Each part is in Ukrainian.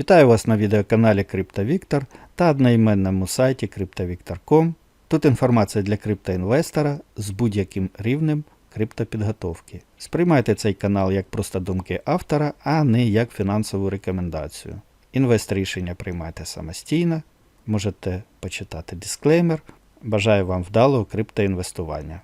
Вітаю вас на відеоканалі CryptoVictor та одноіменному сайті CryptoVictor.com. Тут інформація для криптоінвестора з будь-яким рівнем криптопідготовки. Сприймайте цей канал як просто думки автора, а не як фінансову рекомендацію. Інвест рішення приймайте самостійно, можете почитати дисклеймер. Бажаю вам вдалого криптоінвестування.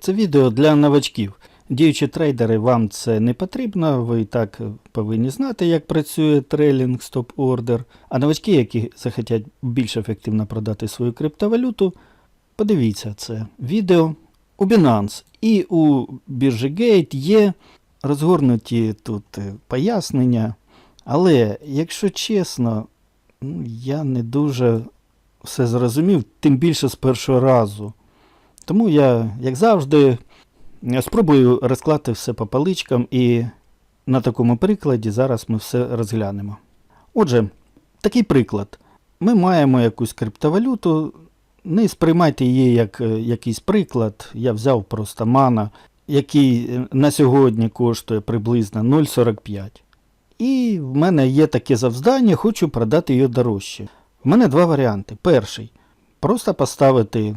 Це відео для новачків. Діючі трейдери, вам це не потрібно, ви і так повинні знати, як працює трейлінг стоп-ордер. А новачки, які захотять більш ефективно продати свою криптовалюту, подивіться це відео. У Binance і у біржі Gate є розгорнуті тут е, пояснення. Але, якщо чесно, ну, я не дуже все зрозумів, тим більше з першого разу. Тому я, як завжди, спробую розкласти все по паличкам і на такому прикладі зараз ми все розглянемо. Отже, такий приклад. Ми маємо якусь криптовалюту, не сприймайте її як е, якийсь приклад. Я взяв просто мана, який е, на сьогодні коштує приблизно 0,45. І в мене є таке завдання, хочу продати її дорожче. В мене два варіанти. Перший просто поставити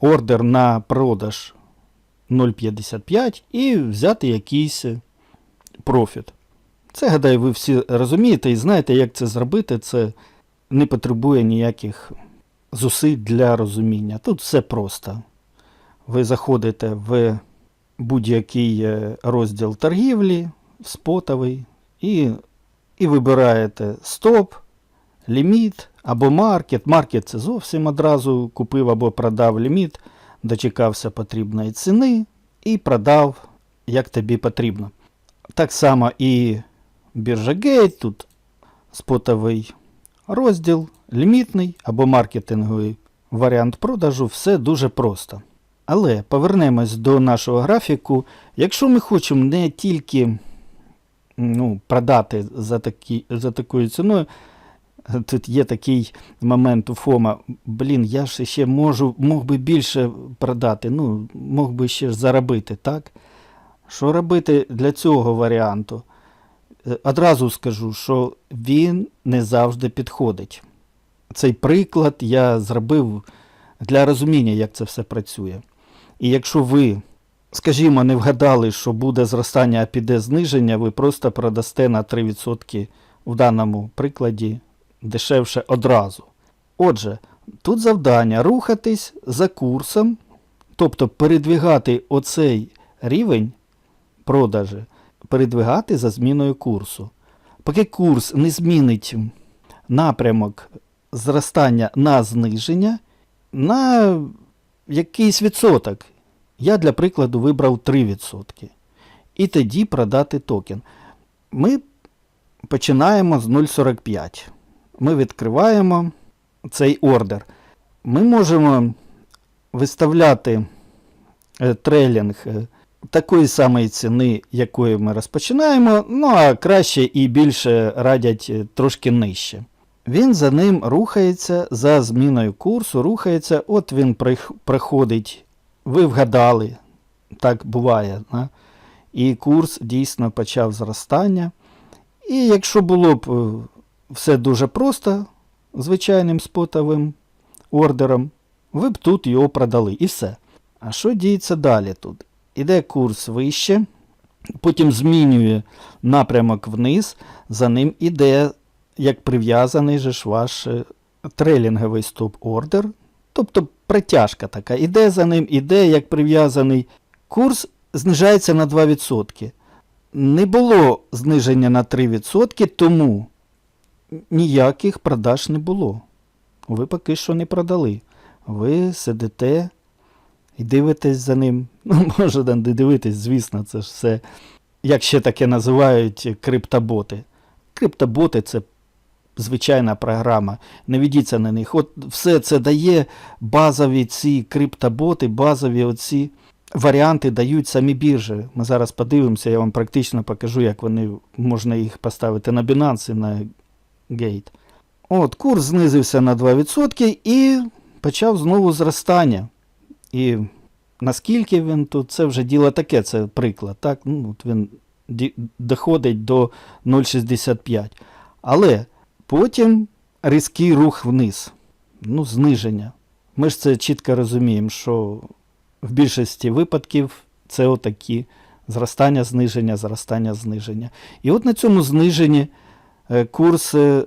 ордер на продаж 0,55 і взяти якийсь профіт. Це, гадаю, ви всі розумієте і знаєте, як це зробити. Це не потребує ніяких зусиль для розуміння. Тут все просто. Ви заходите в будь-який е, розділ торгівлі, спотовий, і, і вибираєте стоп, ліміт або маркет. Маркет це зовсім одразу купив або продав ліміт, дочекався потрібної ціни і продав, як тобі потрібно. Так само і біржа Gate, тут спотовий розділ, лімітний або маркетинговий варіант продажу, все дуже просто. Але повернемось до нашого графіку. Якщо ми хочемо не тільки ну, продати за, такі, за такою ціною, тут є такий момент у ФОМа, блін, я ж ще можу, мог би більше продати, ну, мог би ще заробити, так? Що робити для цього варіанту? Е, Одразу скажу, що він не завжди підходить. Цей приклад я зробив для розуміння, як це все працює. І якщо ви, скажімо, не вгадали, що буде зростання, а піде зниження, ви просто продасте на 3% в даному прикладі дешевше одразу. Отже, тут завдання рухатись за курсом, тобто передвигати оцей рівень продажі, передвигати за зміною курсу. Поки курс не змінить напрямок зростання на зниження, на якийсь відсоток. Я для прикладу вибрав 3%. І тоді продати токен. Ми починаємо з 0,45. Ми відкриваємо цей ордер. Ми можемо виставляти е, трейлінг е, такої самої ціни, якої ми розпочинаємо, ну а краще і більше радять е, трошки нижче. Він за ним рухається за зміною курсу, рухається, от він приходить, ви вгадали, так буває. Да? І курс дійсно почав зростання. І якщо було б все дуже просто, звичайним спотовим ордером, ви б тут його продали. І все. А що діється далі тут? Іде курс вище, потім змінює напрямок вниз, за ним іде, як прив'язаний же ж ваш е, трейлінговий стоп-ордер. Тобто притяжка така. Іде за ним, іде, як прив'язаний. Курс знижається на 2%. Не було зниження на 3%, тому ніяких продаж не було. Ви поки що не продали. Ви сидите і дивитесь за ним. Ну, може, не дивитесь, звісно, це ж все, як ще таке називають криптоботи. Криптоботи це звичайна програма. Не ведіться на них. От все це дає базові ці криптоботи, базові оці варіанти дають самі біржі. Ми зараз подивимося, я вам практично покажу, як вони можна їх поставити на Binance на Gate. От, курс знизився на 2% і почав знову зростання. І наскільки він тут, це вже діло таке, це приклад. Так? Ну, от він доходить до 0,65. Але Потім різкий рух вниз, ну, зниження. Ми ж це чітко розуміємо, що в більшості випадків це отакі зростання, зниження, зростання, зниження. І от на цьому зниженні курс е,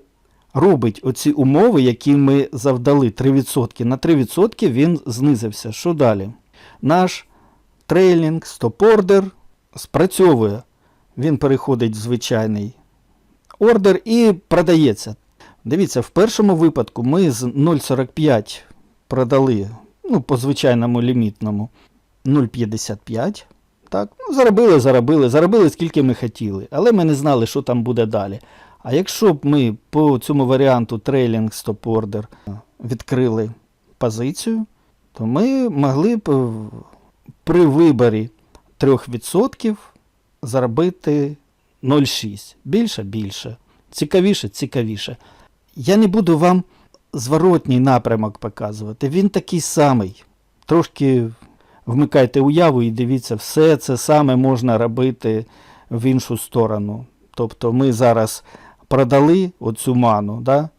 робить оці умови, які ми завдали 3%. На 3% він знизився. Що далі? Наш трейлінг, стоп-ордер спрацьовує. Він переходить в звичайний ордер і продається. Дивіться, в першому випадку ми з 0,45 продали ну, по звичайному лімітному 0,55. Так, ну, заробили, заробили, заробили скільки ми хотіли, але ми не знали, що там буде далі. А якщо б ми по цьому варіанту трейлінг стоп ордер відкрили позицію, то ми могли б е, при виборі 3% заробити 0,6. Більше більше. Цікавіше, цікавіше. Я не буду вам зворотній напрямок показувати. Він такий самий. Трошки вмикайте уяву і дивіться, все це саме можна робити в іншу сторону. Тобто ми зараз продали оцю ману, да?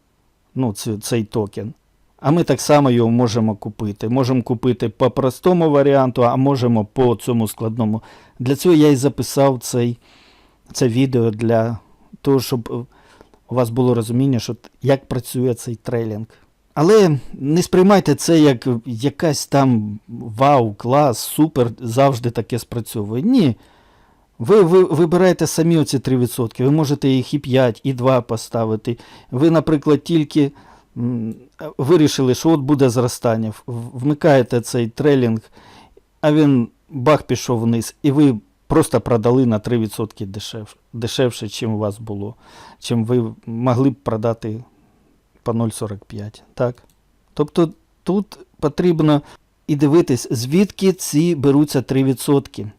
ну, цей токен. А ми так само його можемо купити. Можемо купити по простому варіанту, а можемо по цьому складному. Для цього я і записав цей, це відео для того, щоб у вас було розуміння, що, як працює цей трейлінг. Але не сприймайте це як якась там вау, клас, супер, завжди таке спрацьовує. Ні. Ви, ви вибираєте самі оці 3%. Ви можете їх і 5, і 2 поставити. Ви, наприклад, тільки вирішили, що от буде зростання. Вмикаєте цей трейлінг, а він бах пішов вниз, і ви просто продали на 3% дешев, дешевше, чим у вас було, чим ви могли б продати по 0,45. Так? Тобто тут потрібно і дивитись, звідки ці беруться 3%.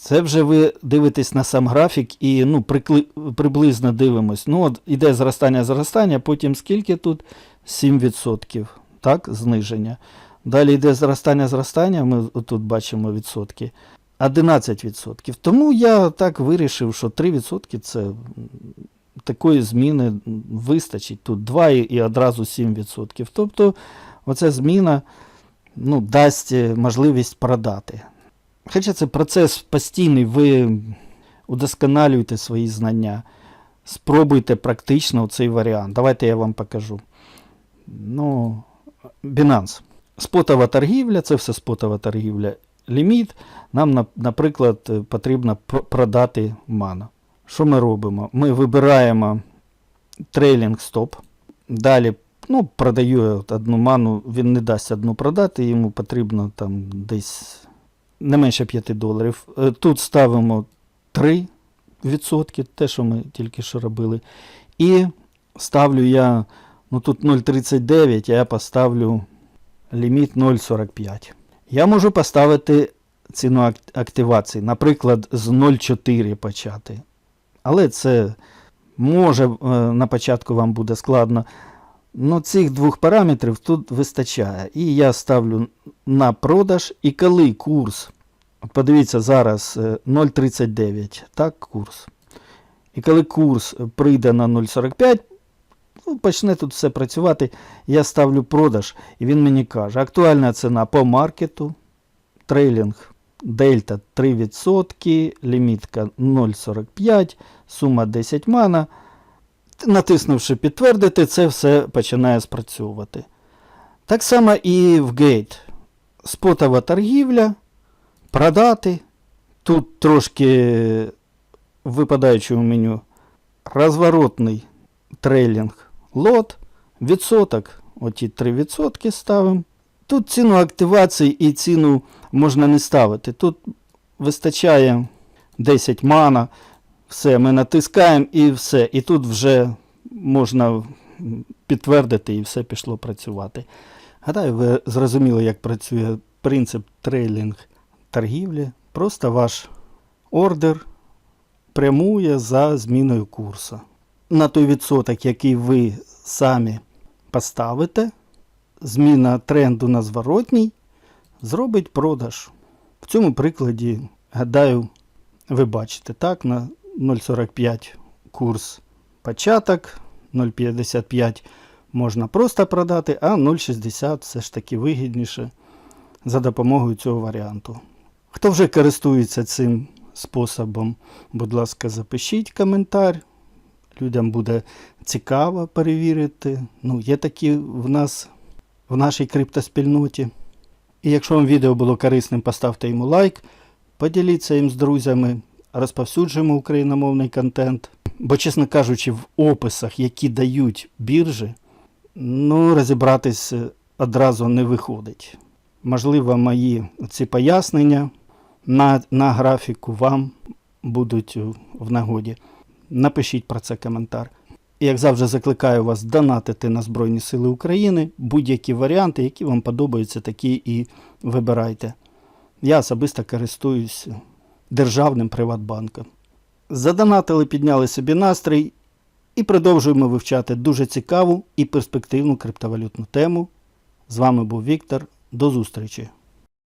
Це вже ви дивитесь на сам графік і ну, прикли- приблизно дивимось. Ну, от іде зростання, зростання, потім скільки тут? 7%. Так, зниження. Далі йде зростання, зростання, ми тут бачимо відсотки. 11%. Тому я так вирішив, що 3% це такої зміни вистачить. Тут 2 і, одразу 7%. Тобто оця зміна ну, дасть е, можливість продати. Хоча це процес постійний, ви удосконалюєте свої знання. Спробуйте практично цей варіант. Давайте я вам покажу. Ну, Binance. Спотова торгівля, це все спотова торгівля. Ліміт. Нам, наприклад, потрібно продати ману. Що ми робимо? Ми вибираємо трейлінг стоп. Далі ну, продаю одну ману, він не дасть одну продати, йому потрібно там десь не менше 5 доларів. Е, Тут ставимо 3%, те, що ми тільки що робили. І ставлю я, ну тут 0,39, а я поставлю ліміт 0,45. Я можу поставити ціну активації, наприклад, з 0,4 почати. Але це може е, на початку вам буде складно. Ну, цих двох параметрів тут вистачає. І я ставлю на продаж. І коли курс, подивіться, зараз е, 0,39, так, курс. І коли курс прийде на 0,45, ну, почне тут все працювати, я ставлю продаж, і він мені каже, актуальна ціна по маркету, трейлінг дельта 3%, лімітка 0,45, сума 10 мана. Натиснувши підтвердити, це все починає спрацьовувати. Так само і в гейт. Спотова торгівля, продати. Тут трошки в випадаючому меню розворотний трейлінг лот, відсоток, оті 3% ставимо. Тут ціну активації і ціну можна не ставити. Тут вистачає 10 мана, все, ми натискаємо і все. І тут вже можна підтвердити і все пішло працювати. Гадаю, ви зрозуміли, як працює принцип трейлінг торгівлі. Просто ваш ордер прямує за зміною курсу. На той відсоток, який ви самі поставите, зміна тренду на зворотній зробить продаж. В цьому прикладі, гадаю, ви бачите, так, на 0,45 курс початок, 0,55 можна просто продати, а 0,60 все ж таки вигідніше за допомогою цього варіанту. Хто вже користується цим способом, будь ласка, запишіть коментар. Людям буде цікаво перевірити. Ну, є такі в нас в нашій криптоспільноті. І якщо вам відео було корисним, поставте йому лайк, поділіться їм з друзями, розповсюджуємо україномовний контент. Бо, чесно кажучи, в описах, які дають біржі, ну, розібратись е, одразу не виходить. Можливо, мої ці пояснення на, на графіку вам будуть е, в нагоді. Напишіть про це коментар. Як завжди, закликаю вас донатити на Збройні Сили України будь-які варіанти, які вам подобаються, такі і вибирайте. Я особисто користуюсь державним Приватбанком. Задонатили, підняли собі настрій і продовжуємо вивчати дуже цікаву і перспективну криптовалютну тему. З вами був Віктор. До зустрічі!